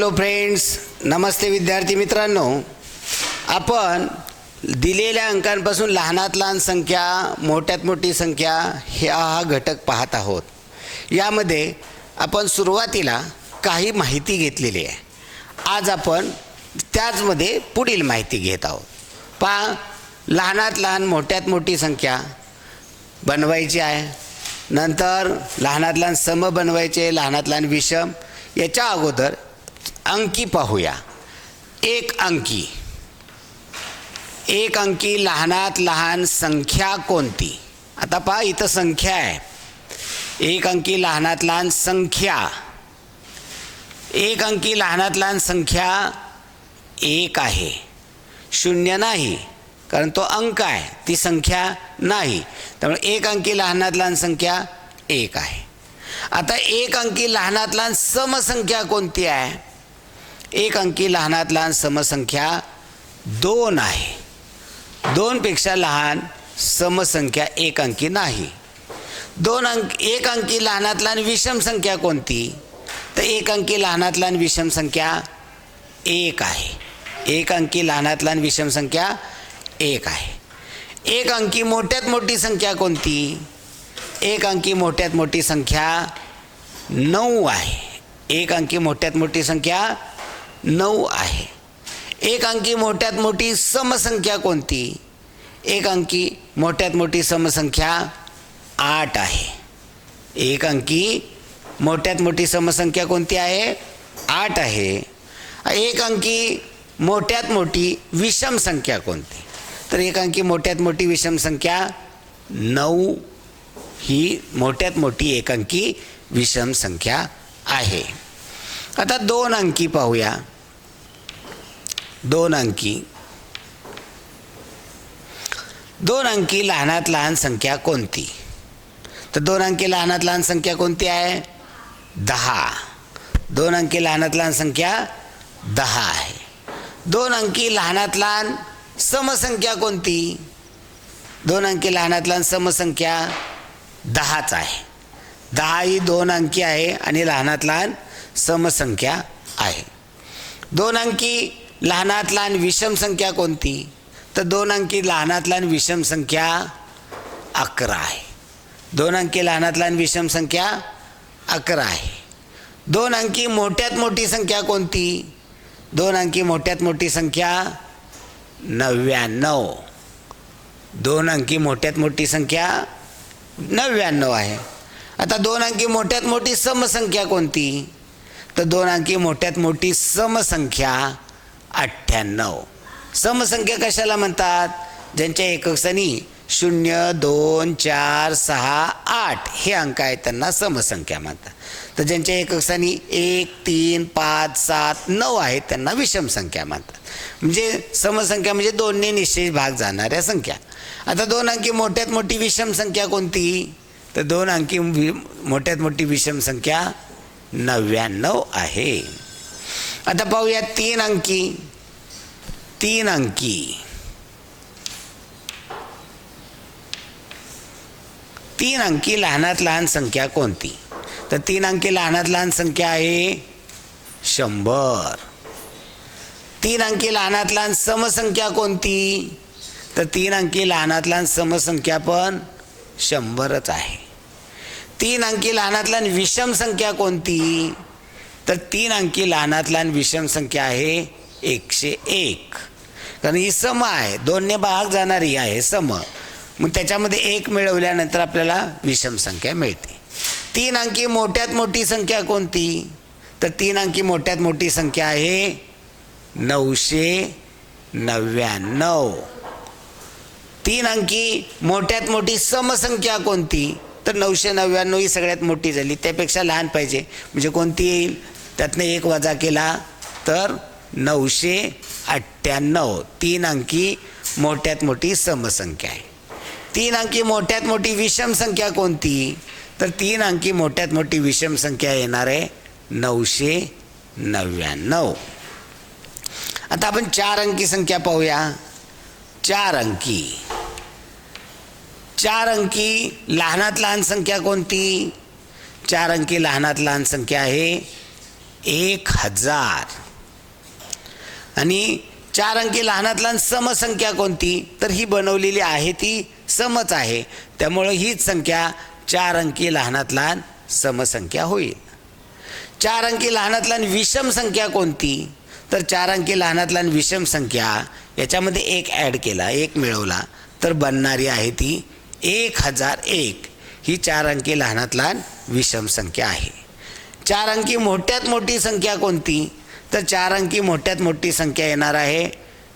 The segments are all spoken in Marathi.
हॅलो फ्रेंड्स नमस्ते विद्यार्थी मित्रांनो. आपण दिलेल्या अंकांपासून लहानात लहान संख्या मोठ्यात मोठी संख्या ह्या हा घटक पाहत आहोत. यामध्ये आपण सुरुवातीला काही माहिती घेतलेली आहे. आज आपण त्याचमध्ये पुढील माहिती घेत आहोत. पहा लहानात लहान मोठ्यात मोठी संख्या बनवायची आहे. नंतर लहानात लहान सम बनवायचे लहानात लहान विषम. याच्या अगोदर अंकी पाहूया. एक अंकी. एक अंकी लहानात लहान संख्या कोणती? आता पहा इथं संख्या आहे. एक अंकी लहानात लहान संख्या. एक अंकी लहानात लहान संख्या एक आहे. शून्य नाही कारण तो अंक आहे. ती संख्या नाही. त्यामुळे एक अंकी लहानात लहान संख्या एक आहे. आता एक अंकी लहानात लहान समसंख्या कोणती आहे? एक अंकी लहानात लहान समसंख्या दोन आहे. दोनपेक्षा लहान समसंख्या एक अंकी नाही. दोन अंक एक अंकी लहानात लहान विषम संख्या कोणती? तर एक अंकी लहानात लहान विषम संख्या एक आहे. एक अंकी लहानात लहान विषम संख्या एक आहे. एक अंकी मोठ्यात मोठी संख्या कोणती? एक अंकी मोठ्यात मोठी संख्या नऊ आहे. एक अंकी मोठ्यात मोठी संख्या नऊ आहे. एक अंकी मोठ्यात मोठी समसंख्या कोणती? एक अंकी मोठ्यात मोठी समसंख्या आठ आहे. एक अंकी मोठ्यात मोठी समसंख्या कोणती आहे? आठ आहे. एक अंकी मोठ्यात मोठी विषम संख्या कोणती? तर एक अंकी मोठ्यात मोठी विषम संख्या नऊ ही मोठ्यात मोठी एक अंकी विषम संख्या आहे. आता दोन अंकी पाहूया. दोन अंकी. दोन अंकी लहानात लहान संख्या कोणती? तर दोन अंकी लहानात लहान संख्या कोणती आहे? दहा. दोन अंकी लहानात लहान संख्या दहा आहे. दोन अंकी लहानात लहान समसंख्या कोणती? दोन अंकी लहानात लहान समसंख्या दहाच आहे. दहा ही दोन अंकी आहे आणि लहानात लहान समसंख्या आहे. दोन अंकी लहानात लहान विषम संख्या कोणती? तर दोन अंकी लहानात लहान विषम संख्या अकरा आहे. दोन अंकी लहानात लहान विषम संख्या अकरा आहे. दोन अंकी मोठ्यात मोठी संख्या कोणती? दोन अंकी मोठ्यात मोठी संख्या नव्याण्णव. दोन अंकी मोठ्यात मोठी संख्या नव्याण्णव आहे. आता दोन अंकी मोठ्यात मोठी समसंख्या कोणती? तर दोन अंकी मोठ्यात मोठी समसंख्या अठ्ठ्याण्णव. समसंख्या कशाला म्हणतात? ज्यांच्या एकक सनी शून्य दोन चार सहा आठ हे अंक आहेत त्यांना समसंख्या म्हणतात. तर ज्यांच्या एकक सनी एक तीन पाच सात नऊ आहेत त्यांना विषम संख्या म्हणतात. म्हणजे समसंख्या म्हणजे दोनने निश्चित भाग जाणाऱ्या संख्या. आता दोन अंकी मोठ्यात मोठी विषम संख्या कोणती? तर दोन अंकी वि मोठ्यात मोठी विषम संख्या नव्याण्णव आहे. आता पाहूया तीन अंकी तीन अंकी तीन अंकी लहानात लहान संख्या कोणती तर तीन अंकी लहानात लहान संख्या आहे शंभर तीन अंकी लहानात लहान समसंख्या कोणती तर तीन अंकी लहानात लहान समसंख्या पण शंभरच आहे तीन अंकी लहानात लहान विषम संख्या कोणती तर तीन अंकी लहानात लहान विषम संख्या आहे एकशे एक. कारण ही सम आहे. दोनने भाग जाणारी आहे सम. मग त्याच्यामध्ये एक मिळवल्यानंतर आपल्याला विषम संख्या मिळते. तीन अंकी मोठ्यात मोठी संख्या कोणती? तर तीन अंकी मोठ्यात मोठी संख्या आहे नऊशे नव्याण्णव. तीन अंकी मोठ्यात मोठी समसंख्या कोणती? तर नऊशे नव्याण्णव ही सगळ्यात मोठी झाली. त्यापेक्षा लहान पाहिजे. म्हणजे कोणती येईल? त्यातनं एक वजा केला तर नऊशे अठ्ठ्याण्णव. तीन अंकी मोठ्यात मोठी समसंख्या आहे. तीन अंकी मोठ्यात मोठी विषम संख्या कोणती? तर तीन अंकी मोठ्यात मोठी विषम संख्या येणार आहे नऊशे नव्याण्णव. आता आपण चार अंकी संख्या पाहूया. चार अंकी. चार अंकी लहानात लहान संख्या कोणती? चार अंकी लहानात लहान संख्या आहे एक हजार. आणि चार अंकी लहानात लहान समसंख्या कोणती? तर ही बनवलेली आहे ती समच आहे. त्यामुळं हीच संख्या चार अंकी लहानात लहान समसंख्या होईल. चार अंकी लहानात लहान विषम संख्या कोणती? तर चार अंकी लहानात लहान विषम संख्या याच्यामध्ये एक ॲड केला एक मिळवला. तर बनणारी आहे ती एक हजार एक. ही चार अंकी लहानात लहान विषम संख्या आहे. चार अंकी मोठ्यात मोठी संख्या कोणती? तर चार अंकी मोठ्यात मोठी संख्या येणार आहे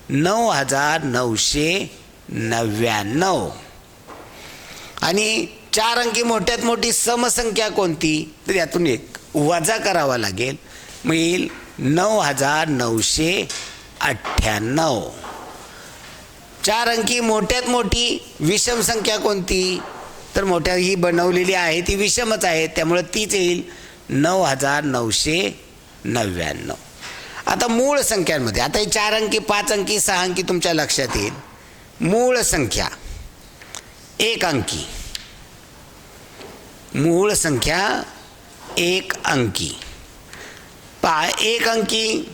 नऊ हजार नऊशे नव्याण्णव. आणि चार अंकी मोठ्यात मोठी समसंख्या कोणती? तर यातून एक वजा करावा लागेल. मग येईल नऊ हजार नऊशे अठ्ठ्याण्णव. चार अंकी मोठ्यात मोठी विषम संख्या कोणती? तर मोठ्या ही बनवलेली आहे ती विषमच आहे. त्यामुळे तीच येईल नऊ हजार नऊशे नव्याण्णव. आता मूळ संख्यांमध्ये आता ही चार अंकी पाच अंकी सहा अंकी तुमच्या लक्षात येईल. मूळ संख्या एक अंकी. मूळ संख्या एक अंकी. पा एक अंकी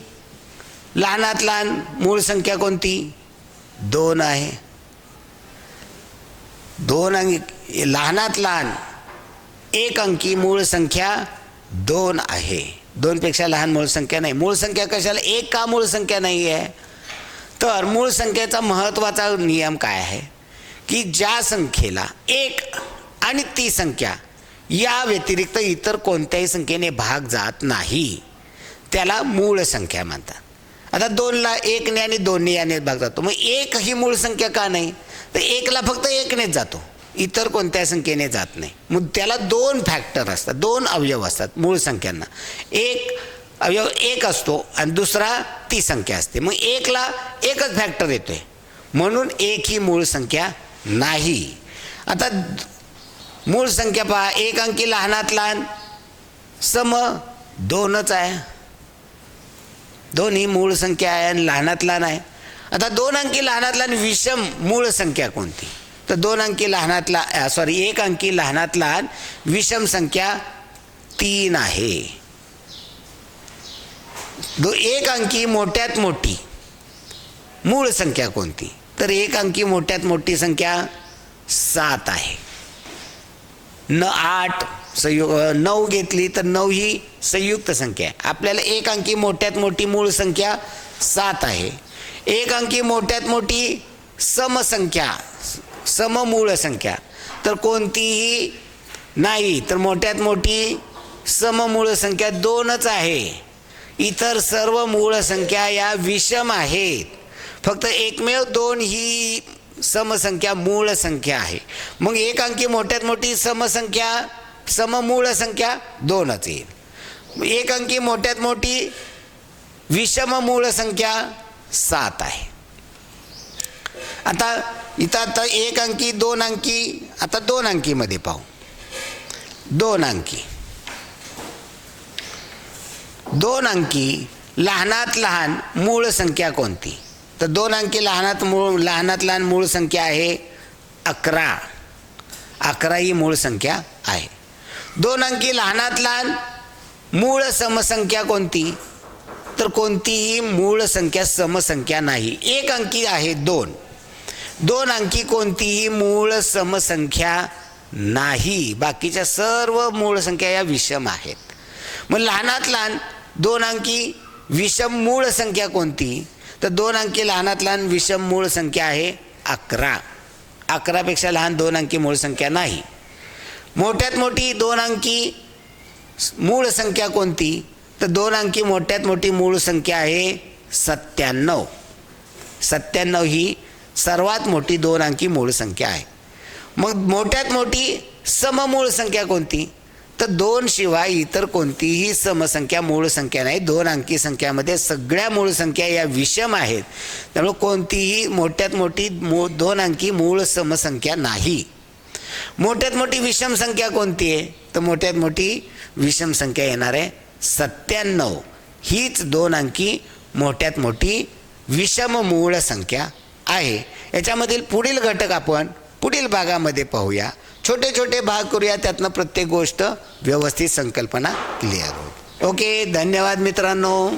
लहानात लहान मूळ संख्या कोणती? दोन आहे. दोन अंकी लहानात लहान. एक अंकी मूळ संख्या दोन आहे. दोनपेक्षा लहान मूळ संख्या नाही. मूळ संख्या कशाला? एक का मूळ संख्या नाही आहे? तर मूळ संख्येचा महत्त्वाचा नियम काय आहे? की ज्या संख्येला एक आणि ती संख्या या व्यतिरिक्त इतर कोणत्याही संख्येने भाग जात नाही. त्याला मूळ संख्या म्हणतात. आता दोनला एकने आणि दोन्ही याने भाग जातो. मग एक ही मूळ संख्या का नाही? तर एकला फक्त एकनेच जातो. इतर कोणत्या संख्येने जात नाही. मग त्याला दोन फॅक्टर असतात. दोन अवयव असतात मूळ संख्यांना. एक अवयव एक असतो आणि दुसरा ती संख्या असते. मग एकला एकच फॅक्टर येतोय. म्हणून एक ही मूळ संख्या नाही. आता मूळ संख्या पहा. एक अंकी लहानात लहान. सम दोनच आहे. दोन ही मूळ संख्या आहे आणि लहानात लहान आहे आता दोन अंकी लहानात लहान विषम मूळ संख्या कोणती? तर दोन अंकी लहानातला सॉरी एक अंकी लहानात लहान विषम संख्या तीन आहे. दो एक अंकी मोठ्यात मोठी मूळ संख्या कोणती? तर एक अंकी मोठ्यात मोठी संख्या सात आहे. न आठ संयुग नऊ घेतली तर नऊ ही संयुक्त संख्या आहे. आपल्याला एक अंकी मोठ्यात मोठी मूळ संख्या सात आहे. एक अंकी मोठ्यात मोठी समसंख्या सममूळ संख्या. तर कोणतीही नाही तर मोठ्यात मोठी सममूळ संख्या दोनच आहे. इतर सर्व मूळ संख्या या विषम आहेत. फक्त एकमेव दोन ही समसंख्या मूळ संख्या आहे. मग एक अंकी मोठ्यात मोठी समसंख्या सममूळ संख्या दोनच येईल. एक अंकी मोठ्यात मोठी विषम मूळ संख्या सात आहे. आता इथं आता एक अंकी दोन अंकी आता दोन अंकीमध्ये पाहू. दोन अंकी. दोन अंकी लहानात लहान मूळ संख्या कोणती? तर दोन अंकी लहानात मूळ लहानात लहान मूळ संख्या आहे अकरा. अकरा ही मूळ संख्या आहे. दोन अंकी लहानात लहान. मूळ समसंख्या कोणती? तर कोणतीही मूळ संख्या समसंख्या नाही. एक अंकी आहे दोन. दोन अंकी कोणतीही मूळ समसंख्या नाही. बाकीच्या सर्व मूळ संख्या या विषम आहेत. मग लहानात लहान दोन अंकी विषम मूळ संख्या कोणती? तर दोन अंकी लहानात लहान विषम मूळ संख्या आहे अकरा. अकरापेक्षा लहान दोन अंकी मूळ संख्या नाही. मोठ्यात मोठी दोन अंकी मूळ संख्या कोणती? तर दोन अंकी मोठ्यात मोठी मूळ संख्या आहे सत्त्याण्णव. सत्त्याण्णव ही सर्वात मोठी दोन अंकी मूळ संख्या आहे. मग मोठ्यात मोठी सममूळ संख्या कोणती? तर दोन शिवाय इतर कोणतीही समसंख्या मूळ संख्या नाही. दोन अंकी संख्यामध्ये सगळ्या मूळ संख्या या विषम आहेत. त्यामुळे कोणतीही मोठ्यात मोठी मू दोन अंकी मूळ समसंख्या नाही. मोठ्यात मोठी विषम संख्या कोणती आहे? तर मोठ्यात मोठी विषम संख्या येणार आहे सत्त्याण्णव. हीच दोन अंकी मोठ्यात मोठी विषम मूळ संख्या आहे. याच्यामधील पुढील घटक आपण पुढील भागामध्ये पाहूया. छोटे छोटे भाग करूया त्यातनं प्रत्येक गोष्ट व्यवस्थित संकल्पना क्लिअर होईल. ओके धन्यवाद मित्रांनो.